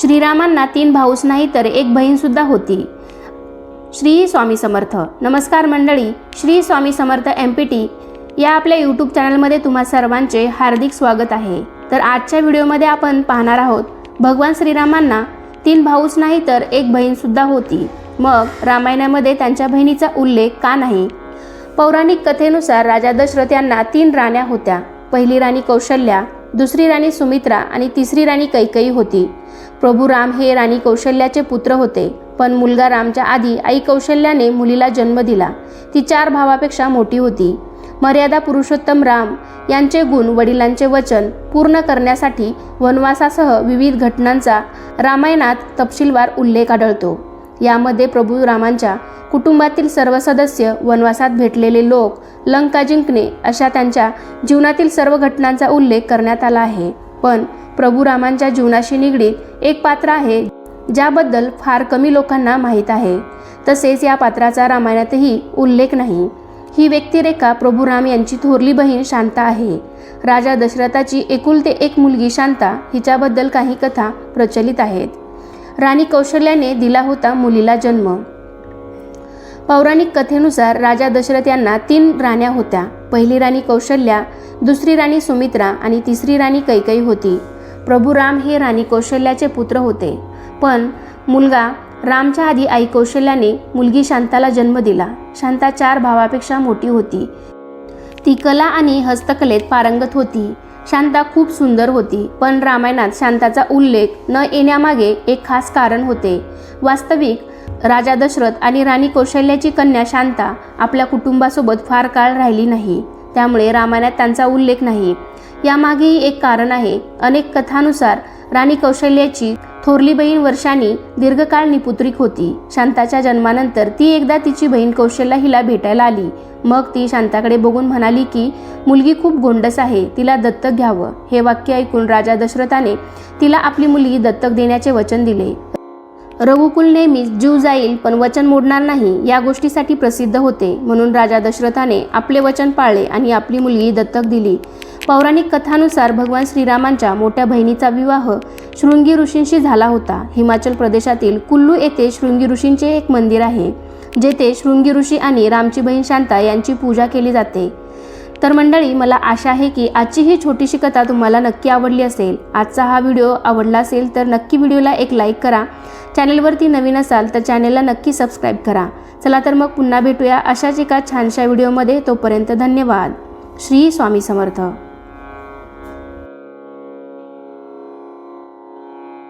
श्रीरामांना तीन भाऊच नाही तर एक बहीणसुद्धा होती. श्री स्वामी समर्थ. नमस्कार मंडळी Shri Swami Samarth M P T या आपल्या यूट्यूब चॅनलमध्ये तुम्हा सर्वांचे हार्दिक स्वागत आहे. तर आजच्या व्हिडिओमध्ये आपण पाहणार आहोत भगवान श्रीरामांना तीन भाऊच नाही तर एक बहीणसुद्धा होती. मग रामायणामध्ये त्यांच्या बहिणीचा उल्लेख का नाही? पौराणिक कथेनुसार राजा दशरथ यांना तीन राण्या होत्या. पहिली राणी कौशल्या दुसरी राणी सुमित्रा आणि तिसरी राणी कैकई होती. प्रभू राम हे राणी कौशल्याचे पुत्र होते पण मुलगा रामच्या आधी आई कौशल्याने मुलीला जन्म दिला. ती चार भावापेक्षा मोठी होती. मर्यादा पुरुषोत्तम राम यांचे गुण वडिलांचे वचन पूर्ण करण्यासाठी वनवासासह विविध घटनांचा रामायणात तपशीलवार उल्लेख आढळतो. यामध्ये प्रभू रामांच्या कुटुंबातील सर्व सदस्य वनवासात भेटलेले लोक लंका जिंकणे अशा त्यांच्या जीवनातील सर्व घटनांचा उल्लेख करण्यात आला आहे. पण प्रभू रामांच्या जीवनाशी निगडीत एक पात्र आहे ज्याबद्दल फार कमी लोकांना माहीत आहे. तसेच या पात्राचा रामायणातही उल्लेख नाही. ही व्यक्तिरेखा प्रभू राम यांची थोरली बहीण शांता आहे. राजा दशरथाची एकुलते एक मुलगी शांता हिच्याबद्दल काही कथा प्रचलित आहेत. राणी कौशल्याने दिला होता मुलीला जन्म. पौराणिक कथेनुसार राजा दशरथ यांना तीन राण्या होत्या. पहिली राणी कौशल्या दुसरी राणी सुमित्रा आणि तिसरी राणी कैकई होती. प्रभू राम हे राणी कौशल्याचे पुत्र होते. पण मुलगा रामच्या आधी आई कौशल्याने मुलगी शांताला जन्म दिला. शांता चार भावापेक्षा मोठी होती. ती कला आणि हस्तकलेत पारंगत होती. शांता खूप सुंदर होती पण रामायणात शांताचा उल्लेख न येण्यामागे एक खास कारण होते. वास्तविक राजा दशरथ आणि राणी कौशल्याची कन्या शांता आपल्या कुटुंबासोबत फार काळ राहिली नाही त्यामुळे रामायणात त्यांचा उल्लेख नाही. यामागेही एक कारण आहे अनेक कथानुसार राणी कौशल्याची थोरली बहीण वर्षानी दीर्घकाळ निपुत्रिक होती. शांताच्या जन्मानंतर ती एकदा तिची बहीण कौशल्या हिला भेटायला आली. मग ती शांताकडे बघून म्हणाली की मुलगी खूप गोंडस आहे तिला दत्तक घ्यावं. हे वाक्य ऐकून राजा दशरथाने तिला आपली मुलगी दत्तक देण्याचे वचन दिले. रघुकुल नेहमीच जीव जाईल पण वचन मोडणार नाही या गोष्टीसाठी प्रसिद्ध होते. म्हणून राजा दशरथाने आपले वचन पाळले आणि आपली मुलगी दत्तक दिली. पौराणिक कथानुसार भगवान श्रीरामांच्या मोठ्या बहिणीचा विवाह शृंगी ऋषींशी झाला होता. हिमाचल प्रदेशातील कुल्लू येथे शृंगी ऋषींचे एक मंदिर आहे जेथे शृंगी ऋषी आणि रामची बहीण शांता यांची पूजा केली जाते. तर मंडळी मला आशा आहे की आजची ही छोटीशी कथा तुम्हाला नक्की आवडली असेल. आजचा हा व्हिडिओ आवडला असेल तर नक्की व्हिडिओला एक लाईक करा. चॅनलवरती नवीन असाल तर चॅनलला नक्की सबस्क्राईब करा. चला तर मग पुन्हा भेटूया अशाच एका छानशा व्हिडिओमध्ये. तोपर्यंत धन्यवाद. श्री स्वामी समर्थ.